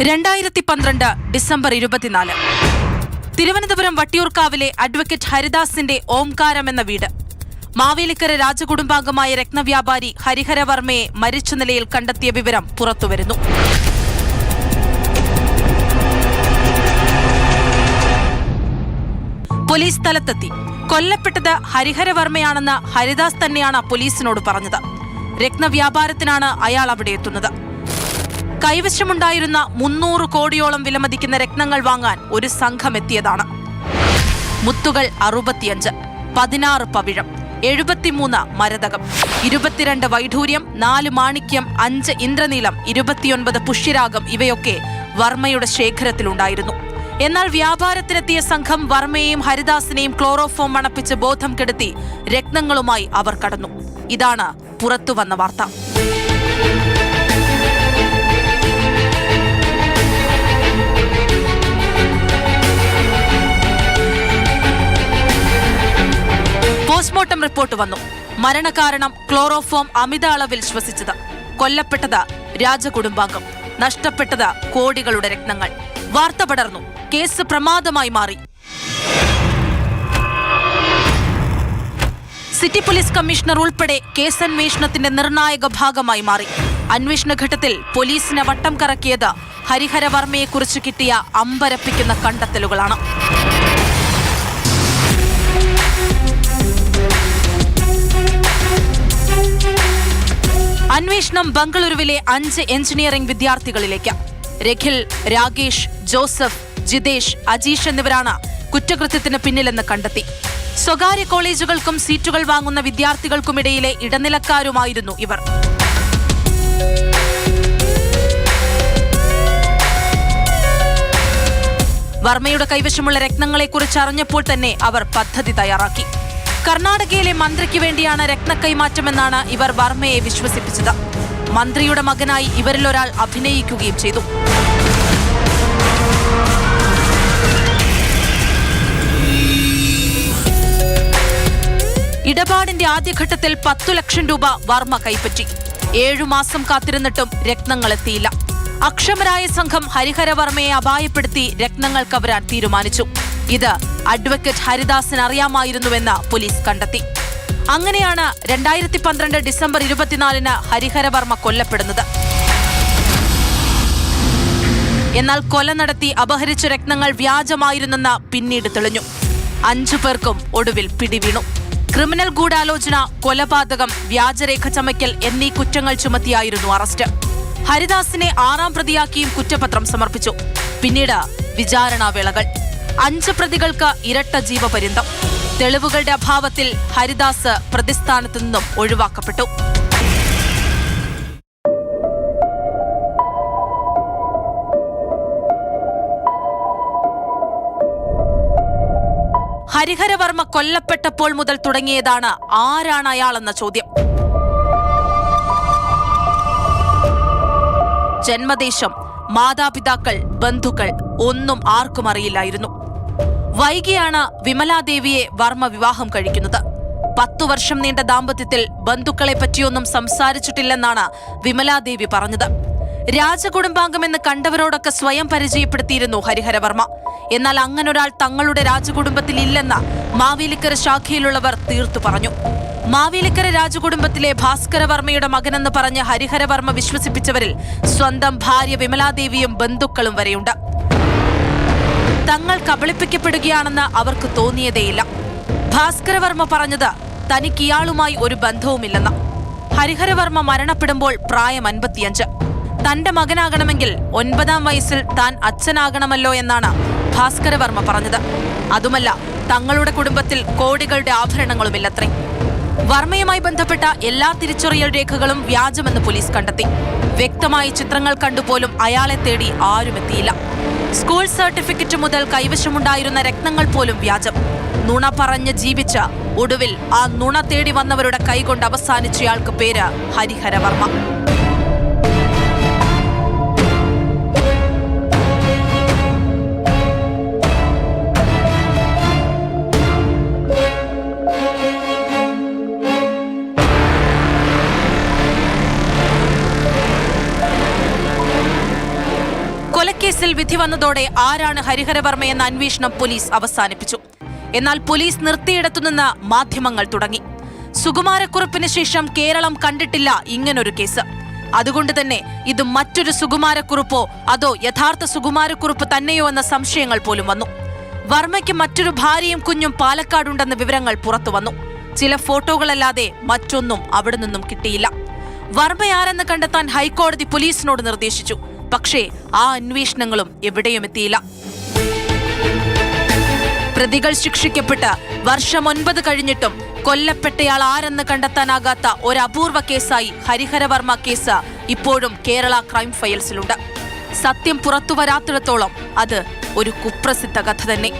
രണ്ടായിരത്തി പന്ത്രണ്ട് ഡിസംബർ ഇരുപത്തിനാല്. തിരുവനന്തപുരം വട്ടിയൂർക്കാവിലെ അഡ്വക്കേറ്റ് ഹരിദാസിന്റെ ഓംകാരം എന്ന വീട്. മാവേലിക്കര രാജകുടുംബാംഗമായ രത്നവ്യാപാരി ഹരിഹരവർമ്മയെ മരിച്ച നിലയിൽ കണ്ടെത്തിയ വിവരം പുറത്തുവരുന്നു. പോലീസ് സ്ഥലത്തെത്തി. കൊല്ലപ്പെട്ടത് ഹരിഹരവർമ്മയാണെന്ന് ഹരിദാസ് തന്നെയാണ് പോലീസിനോട് പറഞ്ഞത്. രത്നവ്യാപാരത്തിനാണ് അയാൾ അവിടെ എത്തുന്നത്. കൈവശമുണ്ടായിരുന്ന മുന്നൂറ് കോടിയോളം വിലമതിക്കുന്ന രത്നങ്ങൾ വാങ്ങാൻ ഒരു സംഘം എത്തിയതാണ് മുത്തുകൾ അറുപത്തിയഞ്ച് പതിനാറ് പവിഴം എഴുപത്തിമൂന്ന് മരതകം ഇരുപത്തിരണ്ട് വൈഢൂര്യം നാല് മാണിക്യം അഞ്ച് ഇന്ദ്രനീലം ഇരുപത്തിയൊൻപത് പുഷ്യരാഗം ഇവയൊക്കെ വർമ്മയുടെ ശേഖരത്തിലുണ്ടായിരുന്നു. എന്നാൽ വ്യാപാരത്തിനെത്തിയ സംഘം വർമ്മയെയും ഹരിദാസിനെയും ക്ലോറോഫോം മണപ്പിച്ച് ബോധം കെടുത്തി രത്നങ്ങളുമായി അവർ കടന്നു. ഇതാണ് പുറത്തുവന്ന വാർത്ത. പോസ്റ്റ്മോർട്ടം റിപ്പോർട്ട് വന്നു. മരണകാരണം ക്ലോറോഫോം അമിത അളവിൽ ശ്വസിച്ചത്. കൊല്ലപ്പെട്ടത് രാജകുടുംബാംഗം. നഷ്ടപ്പെട്ടത് കോടികളുടെ രക്തങ്ങൾ വാർത്ത പടർന്നു. കേസ് പ്രമാദമായി മാറി. സിറ്റി പോലീസ് കമ്മീഷണർ ഉൾപ്പെടെ കേസന്വേഷണത്തിന്റെ നിർണായക ഭാഗമായി മാറി. അന്വേഷണ ഘട്ടത്തിൽ പോലീസിനെ വട്ടം കറക്കിയത് ഹരിഹരവർമ്മയെക്കുറിച്ച് കിട്ടിയ അമ്പരപ്പിക്കുന്ന കണ്ടെത്തലുകളാണ്. അന്വേഷണം ബംഗളൂരുവിലെ അഞ്ച് എഞ്ചിനീയറിംഗ് വിദ്യാർത്ഥികളിലേക്ക്. രഖിൽ രാകേഷ് ജോസഫ് ജിതേഷ് അജീഷ് എന്നിവരാണ് കുറ്റകൃത്യത്തിന് പിന്നിലെന്ന് കണ്ടെത്തി. സ്വകാര്യ കോളേജുകൾക്കും സീറ്റുകൾ വാങ്ങുന്ന വിദ്യാർത്ഥികൾക്കുമിടയിലെ ഇടനിലക്കാരുമായിരുന്നു ഇവർ. വർമ്മയുടെ കൈവശമുള്ള രത്നങ്ങളെക്കുറിച്ച് അറിഞ്ഞപ്പോൾ തന്നെ അവർ പദ്ധതി തയ്യാറാക്കി. കർണാടകയിലെ മന്ത്രിക്ക് വേണ്ടിയാണ് രത്നക്കൈമാറ്റമെന്നാണ് ഇവർ വർമ്മയെ വിശ്വസിപ്പിച്ചത്. മന്ത്രിയുടെ മകനായി ഇവരിൽ ഒരാൾ അഭിനയിക്കുകയും ചെയ്തു. ഇടപാടിന്റെ ആദ്യഘട്ടത്തിൽ പത്തു ലക്ഷം രൂപ വർമ്മ കൈപ്പറ്റി. ഏഴു മാസം കാത്തിരുന്നിട്ടും രത്നങ്ങളെത്തിയില്ല. അക്ഷമരായ സംഘം ഹരിഹരവർമ്മയെ അപായപ്പെടുത്തി രത്നങ്ങൾ കവരാൻ തീരുമാനിച്ചു. ഇത് അഡ്വക്കേറ്റ് ഹരിദാസിന് അറിയാമായിരുന്നുവെന്ന് പോലീസ് കണ്ടെത്തി. അങ്ങനെയാണ് രണ്ടായിരത്തി പന്ത്രണ്ട് ഡിസംബർ ഇരുപത്തിനാലിന് ഹരിഹരവർമ്മ കൊല്ലപ്പെടുന്നത്. എന്നാൽ കൊല നടത്തി അപഹരിച്ച രക്തങ്ങൾ വ്യാജമായിരുന്നെന്ന് പിന്നീട് തെളിഞ്ഞു. അഞ്ചു പേർക്കും ഒടുവിൽ പിടിവീണു. ക്രിമിനൽ ഗൂഢാലോചന കൊലപാതകം വ്യാജരേഖ ചമയ്ക്കൽ എന്നീ കുറ്റങ്ങൾ ചുമത്തിയായിരുന്നു അറസ്റ്റ്. ഹരിദാസിനെ ആറാം പ്രതിയാക്കിയും കുറ്റപത്രം സമർപ്പിച്ചു. പിന്നീട് വിചാരണാവേളകൾ. അഞ്ച് പ്രതികൾക്ക് ഇരട്ട ജീവപര്യന്തം. തെളിവുകളുടെ അഭാവത്തിൽ ഹരിദാസ് പ്രതിസ്ഥാനത്തു നിന്നും ഒഴിവാക്കപ്പെട്ടു. ഹരിഹരവർമ്മ കൊല്ലപ്പെട്ടപ്പോൾ മുതൽ തുടങ്ങിയതാണ് ആരാണ് അയാളെന്ന ചോദ്യം. ജന്മദേശം മാതാപിതാക്കൾ ബന്ധുക്കൾ ഒന്നും ആർക്കും അറിയില്ലായിരുന്നു. വൈകിയാണ് വിമലാദേവിയെ വർമ്മ വിവാഹം കഴിക്കുന്നത്. പത്തു വർഷം നീണ്ട ദാമ്പത്യത്തിൽ ബന്ധുക്കളെ പറ്റിയൊന്നും സംസാരിച്ചിട്ടില്ലെന്നാണ് വിമലാദേവി പറഞ്ഞത്. രാജകുടുംബാംഗമെന്ന് കണ്ടവരോടൊക്കെ സ്വയം പരിചയപ്പെടുത്തിയിരുന്നു ഹരിഹരവർമ്മ എന്നാൽ അങ്ങനൊരാൾ തങ്ങളുടെ രാജകുടുംബത്തിൽ ഇല്ലെന്ന് മാവേലിക്കര ശാഖയിലുള്ളവർ തീർത്തു പറഞ്ഞു. മാവേലിക്കര രാജകുടുംബത്തിലെ ഭാസ്കരവർമ്മയുടെ മകനെന്ന് പറഞ്ഞ് ഹരിഹരവർമ്മ വിശ്വസിപ്പിച്ചവരിൽ സ്വന്തം ഭാര്യ വിമലാദേവിയും ബന്ധുക്കളും വരെയുണ്ട്. തങ്ങൾ കബളിപ്പിക്കപ്പെടുകയാണെന്ന് അവർക്ക് തോന്നിയതേയില്ല. ഭാസ്കരവർമ്മ പറഞ്ഞത് തനിക്ക് ഇയാളുമായി ഒരു ബന്ധവുമില്ലെന്ന്. ഹരിഹരവർമ്മ മരണപ്പെടുമ്പോൾ പ്രായം അൻപത്തിയഞ്ച്. തന്റെ മകനാകണമെങ്കിൽ ഒൻപതാം വയസ്സിൽ താൻ അച്ഛനാകണമല്ലോ എന്നാണ് ഭാസ്കരവർമ്മ പറഞ്ഞത്. അതുമല്ല തങ്ങളുടെ കുടുംബത്തിൽ കോടികളുടെ ആഭരണങ്ങളുമില്ലത്രേ. വർമ്മയുമായി ബന്ധപ്പെട്ട എല്ലാ തിരിച്ചറിയൽ രേഖകളും വ്യാജമെന്ന് പോലീസ് കണ്ടെത്തി. വ്യക്തമായി ചിത്രങ്ങൾ കണ്ടുപോലും അയാളെ തേടി ആരുമെത്തിയില്ല സ്കൂൾ സർട്ടിഫിക്കറ്റ് മുതൽ കൈവശമുണ്ടായിരുന്ന രത്നങ്ങൾ പോലും വ്യാജം. നുണ പറഞ്ഞ് ജീവിച്ച ഒടുവിൽ ആ നുണ തേടി വന്നവരുടെ കൈകൊണ്ട് അവസാനിച്ചയാൾക്ക് പേര് ഹരിഹരവർമ്മ. കേസിൽ വിധി വന്നതോടെ ആരാണ് ഹരിഹരവർമ്മയെന്ന അന്വേഷണം പോലീസ് അവസാനിപ്പിച്ചു. എന്നാൽ പോലീസ് നിർത്തിയിടത്തുനിന്ന് മാധ്യമങ്ങൾ തുടങ്ങി. സുകുമാരക്കുറിപ്പിന് ശേഷം കേരളം കണ്ടിട്ടില്ല ഇങ്ങനൊരു കേസ്. അതുകൊണ്ട് തന്നെ ഇത് മറ്റൊരു സുകുമാരക്കുറിപ്പോ അതോ യഥാർത്ഥ സുകുമാരക്കുറിപ്പ് തന്നെയോ എന്ന സംശയങ്ങൾ പോലും വന്നു. വർമ്മയ്ക്ക് മറ്റൊരു ഭാര്യയും കുഞ്ഞും പാലക്കാടുണ്ടെന്ന വിവരങ്ങൾ പുറത്തു വന്നു. ചില ഫോട്ടോകളല്ലാതെ മറ്റൊന്നും അവിടെ നിന്നും കിട്ടിയില്ല. വർമ്മയാരെന്ന് കണ്ടെത്താൻ ഹൈക്കോടതി പോലീസിനോട് നിർദ്ദേശിച്ചു. പക്ഷേ ആ അന്വേഷണങ്ങളും എവിടെയും എത്തിയില്ല. പ്രതികൾ ശിക്ഷിക്കപ്പെട്ട് വർഷം ഒൻപത് കഴിഞ്ഞിട്ടും കൊല്ലപ്പെട്ടയാൾ ആരെന്ന് കണ്ടെത്താനാകാത്ത ഒരു അപൂർവ കേസായി ഹരിഹരവർമ്മ കേസ് ഇപ്പോഴും കേരള ക്രൈം ഫയൽസിലുണ്ട്. സത്യം പുറത്തു വരാത്തിടത്തോളം അത് ഒരു കുപ്രസിദ്ധ കഥ തന്നെ.